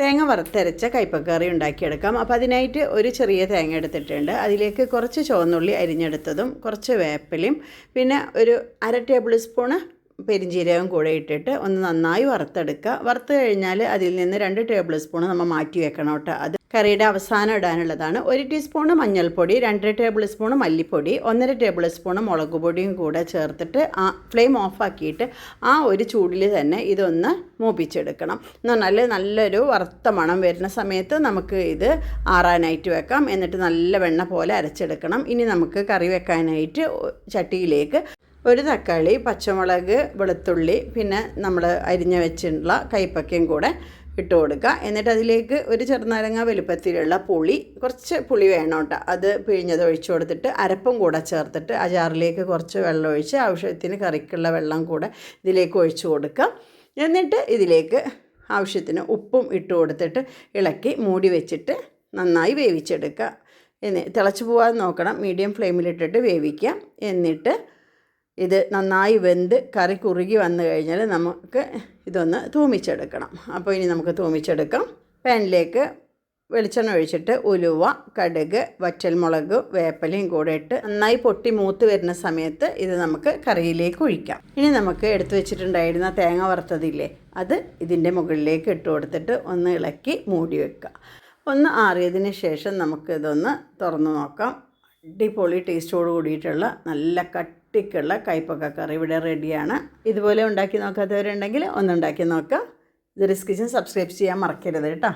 തേങ്ങ വറുത്തരച്ച കയ്പക്കറി ഉണ്ടാക്കിയെടുക്കാം. അപ്പോൾ അതിനായിട്ട് ഒരു ചെറിയ തേങ്ങ എടുത്തിട്ടുണ്ട്. അതിലേക്ക് കുറച്ച് ചുവന്നുള്ളി അരിഞ്ഞെടുത്തതും കുറച്ച് വേപ്പിലയും പിന്നെ ഒരു അര ടേബിൾ സ്പൂണ് പെരിഞ്ജീരകം കൂടെ ഇട്ടിട്ട് ഒന്ന് നന്നായി വറുത്തെടുക്കുക. വറുത്ത് കഴിഞ്ഞാൽ അതിൽ നിന്ന് രണ്ട് ടേബിൾ സ്പൂൺ നമ്മൾ മാറ്റി വെക്കണം കേട്ടോ. അത് കറിയുടെ അവസാനം ഇടാനുള്ളതാണ്. ഒരു ടീസ്പൂണ് മഞ്ഞൾപ്പൊടി രണ്ടര ടേബിൾ സ്പൂണ് മല്ലിപ്പൊടി ഒന്നര ടേബിൾ സ്പൂണ് മുളക് പൊടിയും കൂടെ ചേർത്തിട്ട് ആ ഫ്ലെയിം ഓഫാക്കിയിട്ട് ആ ഒരു ചൂടിൽ തന്നെ ഇതൊന്ന് മൂപ്പിച്ചെടുക്കണം. എന്ന് പറഞ്ഞാൽ നല്ലൊരു വറുത്ത മണം വരുന്ന സമയത്ത് നമുക്ക് ഇത് ആറാനായിട്ട് വെക്കാം. എന്നിട്ട് നല്ല വെണ്ണ പോലെ അരച്ചെടുക്കണം. ഇനി നമുക്ക് കറി വെക്കാനായിട്ട് ചട്ടിയിലേക്ക് ഒരു തക്കാളി പച്ചമുളക് വെളുത്തുള്ളി പിന്നെ നമ്മൾ അരിഞ്ഞ് വെച്ചിട്ടുള്ള കൈപ്പക്കയും കൂടെ ഇട്ട് കൊടുക്കുക. എന്നിട്ട് അതിലേക്ക് ഒരു ചെറുനാരങ്ങ വലുപ്പത്തിലുള്ള പുളി കുറച്ച് പുളി വേണം കേട്ടോ. അത് പിഴിഞ്ഞത് ഒഴിച്ചു കൊടുത്തിട്ട് അരപ്പും കൂടെ ചേർത്തിട്ട് ആ ജാറിലേക്ക് കുറച്ച് വെള്ളം ഒഴിച്ച് ആവശ്യത്തിന് കറിക്കുള്ള വെള്ളം കൂടെ ഇതിലേക്ക് ഒഴിച്ചു കൊടുക്കുക. എന്നിട്ട് ഇതിലേക്ക് ആവശ്യത്തിന് ഉപ്പും ഇട്ട് കൊടുത്തിട്ട് ഇളക്കി മൂടി വെച്ചിട്ട് നന്നായി വേവിച്ചെടുക്കുക. എന്നി തിളച്ച് പോകാതെ നോക്കണം. മീഡിയം ഫ്ലെയിമിലിട്ടിട്ട് വേവിക്കുക. എന്നിട്ട് ഇത് നന്നായി വെന്ത് കറി കുറുകി വന്നു കഴിഞ്ഞാൽ നമുക്ക് ഇതൊന്ന് തൂമിച്ചെടുക്കണം. അപ്പോൾ ഇനി നമുക്ക് തൂമിച്ചെടുക്കാം. പാനിലേക്ക് വെളിച്ചെണ്ണ ഒഴിച്ചിട്ട് ഉലുവ കടുക് വറ്റൽമുളക് വേപ്പലയും കൂടെ ഇട്ട് നന്നായി പൊട്ടി മൂത്ത് വരുന്ന സമയത്ത് ഇത് നമുക്ക് കറിയിലേക്ക് ഒഴിക്കാം. ഇനി നമുക്ക് എടുത്തു വെച്ചിട്ടുണ്ടായിരുന്ന തേങ്ങ വറുത്തതില്ലേ അത് ഇതിന്റെ മുകളിലേക്ക് ഇട്ട് കൊടുത്തിട്ട് ഒന്ന് ഇളക്കി മൂടി വെക്കുക. ഒന്ന് ആറിയതിന് ശേഷം നമുക്കിതൊന്ന് തുറന്ന് നോക്കാം. അടിപൊളി ടേസ്റ്റോട് കൂടിയിട്ടുള്ള നല്ല കട്ടിക്കുള്ള കയ്പക്ക കറി ഇവിടെ റെഡിയാണ്. ഇതുപോലെ ഉണ്ടാക്കി നോക്കാത്തവരുണ്ടെങ്കിൽ ഒന്ന് ഉണ്ടാക്കി നോക്കാം. ഇത് റിസ്കിച്ചും സബ്സ്ക്രൈബ് ചെയ്യാൻ മറക്കരുത് കേട്ടോ.